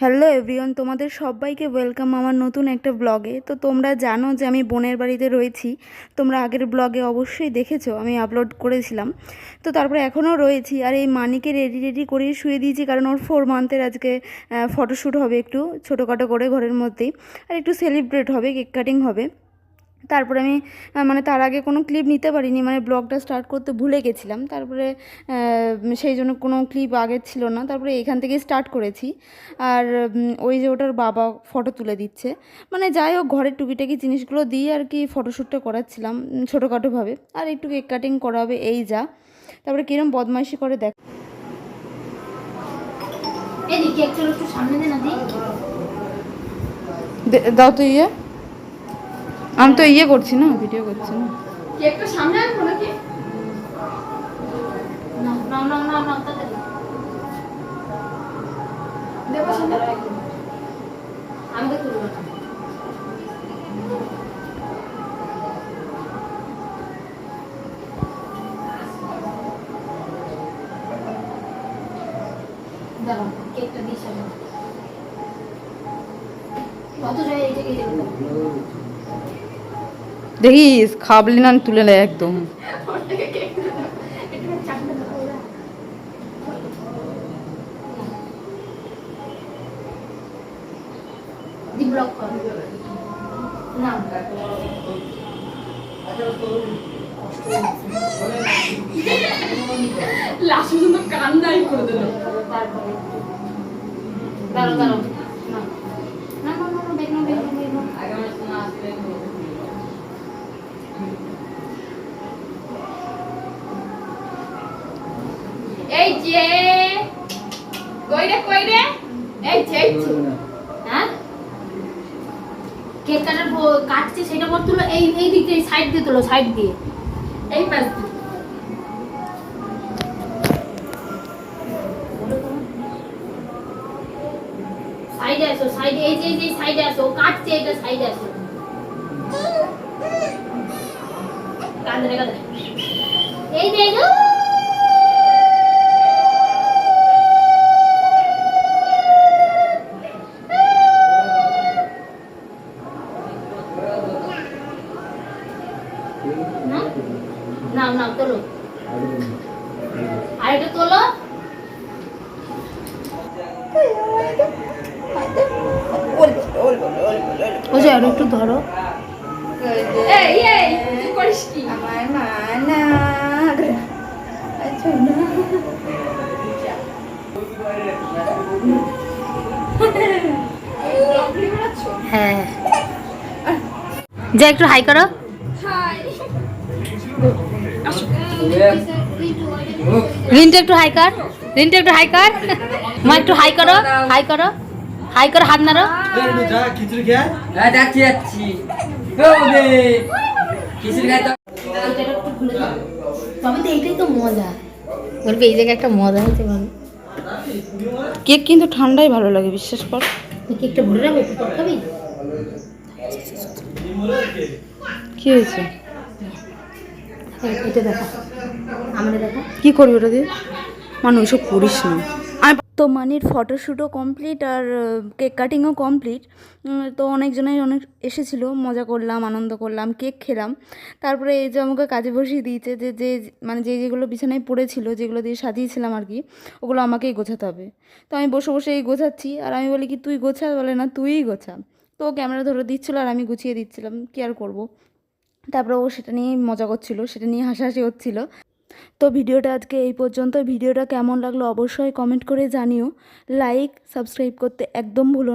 Hello everyone তোমাদের সবাইকে welcome আমার নতুন একটা ব্লগে তো তোমরা জানো যে আমি বোনের বাড়িতে রয়েছি। তোমরা আগের ব্লগে অবশ্যই দেখেছ, আমি আপলোড করেছিলাম। তো তারপরে এখনও রয়েছি আর এই মানিকে রেডি রেডি করে শুয়ে দিয়েছি কারণ ওর ফোর মান্থের আজকে ফটোশ্যুট হবে একটু, ছোটোখাটো করে ঘরের মধ্যেই। আর একটু সেলিব্রেট হবে কেক কাটিং হবে। তারপরে আমি মানে তার আগে কোনো ক্লিপ নিতে পারিনি মানে ব্লগটা স্টার্ট করতে ভুলে গেছিলাম। তারপরে সেই জন্য কোনো ক্লিপ আগে ছিল না। তারপরে এখান থেকে স্টার্ট করেছি। আর ওই যে ওটার বাবা ফটো তুলে দিচ্ছে। মানে যাই হোক ঘরের টুকিটাকি জিনিসগুলো দিয়ে আর কি ফটোশ্যুটটা করাচ্ছিলাম ছোটোখাটোভাবে আর একটু কেক কাটিং করা হবে এই যা। তারপরে কিরম বদমাইশি করে দেখ। দাও তো ইয়ে। আমি তো ইয়ে করছি না, ভিডিও করছি না। কেকটা সামনে না না না না কত দেখিস খাবলি না তুলে নেয় একদম। ব্লক কর না লাস্ট পর্যন্ত কান্নাই করে দিল। তারপরে দাঁড়াও দাঁড়াও। না না বেগ না বেগ এই যে কই রে কই রে এই যে। হ্যাঁ? কেক কাটার কাটছে সেটা পর তুলো, এই এই দিক দিয়ে সাইড দিয়ে তুলো সাইড দিয়ে। এই পাশ দিয়ে। সাইডে আসো সাইডে এই যে, এই সাইডে আসো কাটছে এটা সাইডে আসো। কাঁদে রে এই যে নাও নাও তোলো। আর এটা তোলো। ও যে আরও একটু ধরো। এই এই করিস কি? আমার আচ্ছা না। বানাচ্ছ হ্যাঁ। যা একটু হাই করো। হাই। রিন্টু একটু হাই কর। রিন্টু একটু হাই কর। মা একটু হাই করো হাই করো হাই করো হাত নাড়ো। যাচ্ছি যাচ্ছি তবে এইটাই তো মজা বলবে এই জায়গায় একটা মজা কেক কিন্তু ঠান্ডাই ভালো লাগে বিশ্বাস কর। কি ভরে রাখব খাবি? কি হয়েছে? এটা দেখা। আমাদের দেখা। কি করবি ওটা দিয়ে? মানে ওইসব করিস না। তো মানির ফটোশ্যুটও কমপ্লিট আর কেক কাটিংও কমপ্লিট তো অনেকজনাই অনেক এসেছিল মজা করলাম আনন্দ করলাম কেক খেলাম। তারপরে এই যে আমাকে কাজে বসিয়ে দিয়েছে যে যে মানে যে যেগুলো বিছানায় পড়েছিল যেগুলো দিয়ে সাজিয়েছিলাম আর কি ওগুলো আমাকেই গোছাতে হবে। তো আমি বসে বসে এই গোছাচ্ছি আর আমি বলি কি তুই গোছা? বলে না তুইই গোছা। তো ক্যামেরা ধরে দিচ্ছিল আর আমি গুছিয়ে দিচ্ছিলাম কি আর করব? তারপরে ও সেটা নিয়েই মজা করছিল, সেটা নিয়ে হাসাহাসি হচ্ছিল। তো ভিডিওটা আজকে এই পর্যন্ত ভিডিওটা কেমন লাগল অবশ্যই কমেন্ট করে জানিও। লাইক সাবস্ক্রাইব করতে একদম ভুলো না।